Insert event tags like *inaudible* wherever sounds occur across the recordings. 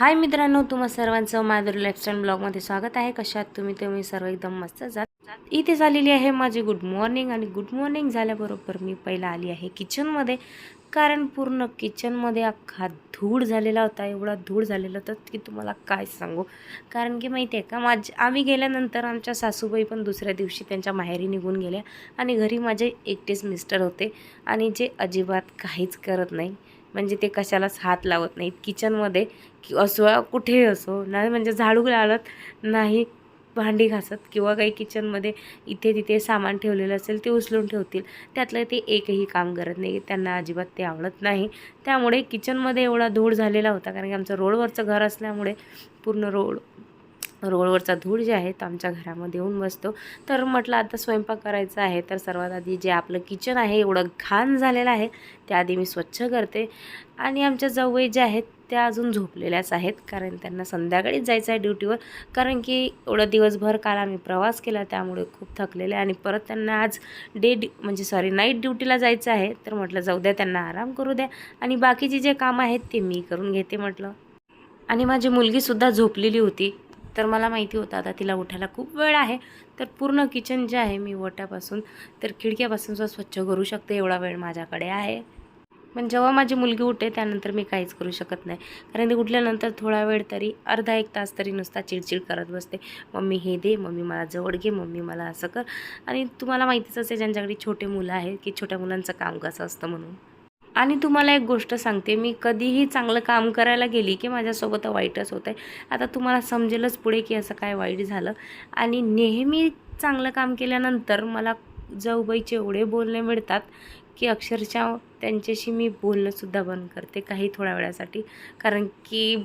हाय मित्रांनो तुम्हा सर्वांचं माधुरी लाईफस्टाईल ब्लॉगमध्ये स्वागत आहे. कशात तुम्ही? तुम्ही सर्व एकदम मस्त जात इथे झालेली आहे माझी गुड मॉर्निंग आणि गुड मॉर्निंग झाल्याबरोबर मी पहिला आली आहे किचनमध्ये कारण पूर्ण किचनमध्ये अख्खा धूळ झालेला होता. एवढा धूळ झालेला होता की तुम्हाला काय सांगू? कारण की माहिती आहे का माझ आम्ही गेल्यानंतर आमच्या सासूबाई पण दुसऱ्या दिवशी त्यांच्या माहेरी निघून गेल्या आणि घरी माझे एकटेच मिस्टर होते आणि जे अजिबात काहीच करत नाही. म्हणजे ते कशालाच हात लावत नाहीत. किचनमध्ये कि असो कुठेही असो नाही म्हणजे झाडू लावत नाही भांडी घासत किंवा काही किचनमध्ये इथे तिथे सामान ठेवलेलं असेल ते उचलून ठेवतील. त्यातलं ते एकही काम करत नाही त्यांना अजिबात ते आवडत नाही. त्यामुळे किचनमध्ये एवढा धूळ झालेला होता कारण की आमचं रोडवरचं घर असल्यामुळे पूर्ण रोड रोडवरचा धूळ जे आहे तो आमच्या घरामध्ये येऊन बसतो. तर म्हटलं आता स्वयंपाक करायचा आहे. तर सर्वात आधी जे आपलं किचन आहे एवढं घाण झालेलं आहे त्याआधी आधी मी स्वच्छ करते. आणि आमच्या जवळी ज्या आहेत त्या अजून झोपलेल्याच आहेत. कारण त्यांना संध्याकाळीच जायचं आहे ड्युटीवर कारण की एवढं दिवसभर काल आम्ही प्रवास केला त्यामुळे खूप थकलेले आणि परत त्यांना आज डे ड्यू म्हणजे सॉरी नाईट ड्युटीला जायचं आहे. तर म्हटलं जाऊ द्या त्यांना आराम करू द्या. आणि बाकीचे जे कामं आहेत ते मी करून घेते म्हटलं. आणि माझी मुलगीसुद्धा झोपलेली होती. तर मला माहिती होतं आता तिला उठायला खूप वेळ आहे. तर पूर्ण किचन जे आहे मी वट्यापासून तर खिडक्यापासून सुद्धा स्वच्छ करू शकते एवढा वेळ माझ्याकडे आहे. पण जेव्हा माझी मुलगी उठे त्यानंतर मी काहीच करू शकत नाही. कारण ती उठल्यानंतर थोडा वेळ तरी अर्धा एक तास तरी नुसता चिडचिड करत बसते. मम्मी हे दे मम्मी मला जवळ घे मम्मी मला असं कर. आणि तुम्हाला माहितीच असेल ज्यांच्याकडे छोटे मुलं आहेत की छोट्या मुलांचं काम कसं असतं म्हणून. आणि तुम्हाला एक गोष्ट सांगते मी कधीही चांगलं काम करायला गेली की माझ्यासोबत वाईटच होतं आहे आता तुम्हाला समजेलच पुढे की असं काय वाईट झालं. आणि नेहमी चांगलं काम केल्यानंतर मला जाऊबाईचे एवढे बोलणे मिळतात की अक्षरशः त्यांच्याशी मी बोलणंसुद्धा बंद करते काही थोड्या वेळासाठी. कारण की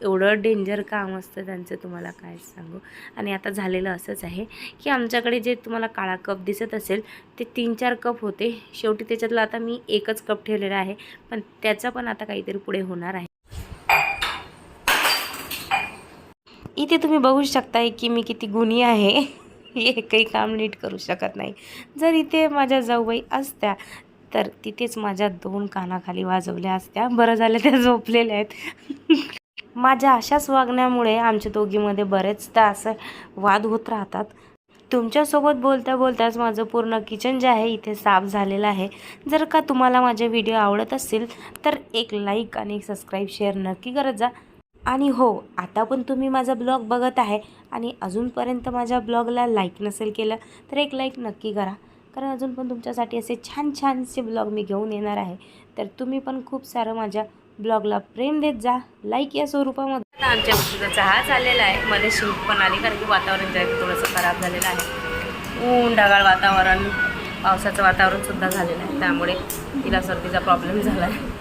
एवढं डेंजर काम असतं त्यांचं तुम्हाला काय सांगू? आणि आता झालेलं असंच आहे की आमच्याकडे जे तुम्हाला काळा कप दिसत असेल ते तीन चार कप होते. शेवटी त्याच्यातलं आता मी एकच कप ठेवलेला आहे पण त्याचा पण आता काहीतरी पुढे होणार आहे. इथे तुम्ही बघू शकताय की मी किती गुणी आहे. *laughs* एकही काम नीट करू शकत नाही. जर इथे माझ्या जाऊबाई असत्या तर तिथेच माझ्या दोन कानाखाली वाजवल्या असत्या. बरं झालं त्या झोपलेल्या आहेत. *laughs* माझ्या अशाच वागण्यामुळे आमच्या दोघीमध्ये बरेचदा असं वाद होत राहतात. तुमच्यासोबत बोलता बोलताच माझं पूर्ण किचन जे आहे इथे साफ झालेलं आहे. जर का तुम्हाला माझे व्हिडिओ आवडत असतील तर एक लाईक आणि सबस्क्राईब शेअर नक्की करत जा. आणि हो आता पण तुम्ही माझा ब्लॉग बघत आहे आणि अजूनपर्यंत माझ्या ब्लॉगला लाईक नसेल केलं तर एक लाईक नक्की करा. कारण अजून पण तुमच्यासाठी असे छान छानसे ब्लॉग मी घेऊन येणार आहे. तर तुम्ही पण खूप सारं माझ्या ब्लॉगला प्रेम देत जा लाईक या स्वरूपामध्ये. आमच्या गोष्टीचा चहा चाललेला आहे. मध्ये शिफ्ट पण आली कारण की वातावरण जे आहे थोडंसं खराब झालेलं आहे. ऊन ढगाळ वातावरण पावसाचं वातावरणसुद्धा झालेलं आहे. त्यामुळे तिला सर्दीचा प्रॉब्लेम झाला आहे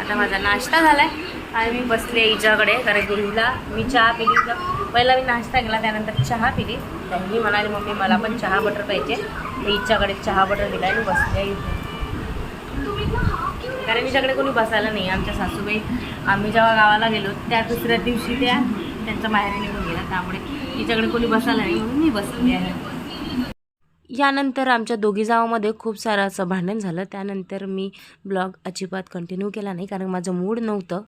आता माझा नाश्ता झाला आहे आणि मी बसले हिच्याकडे. कारण की हिला मी चहा पिली. तर पहिला मी नाश्ता केला त्यानंतर चहा पिली. तर ही म्हणाली मम्मी मला पण चहा बटर पाहिजे. तर हिच्याकडे चहा बटर दिला आणि बसले इथे. कारण हिच्याकडे कोणी बसायला नाही. आमच्या सासूबाई आम्ही जेव्हा गावाला गेलो त्या दुसऱ्या दिवशी त्या त्यांच्या माहेरी निघून गेल्या. त्यामुळे हिच्याकडे कोणी बसायला नाही म्हणून मी बसली आहे. यानंतर आमच्या दोघी जावामध्ये खूप सारं असं भांडण झालं. त्यानंतर मी ब्लॉग अजिबात कंटिन्यू केला नाही कारण माझं मूड नव्हतं.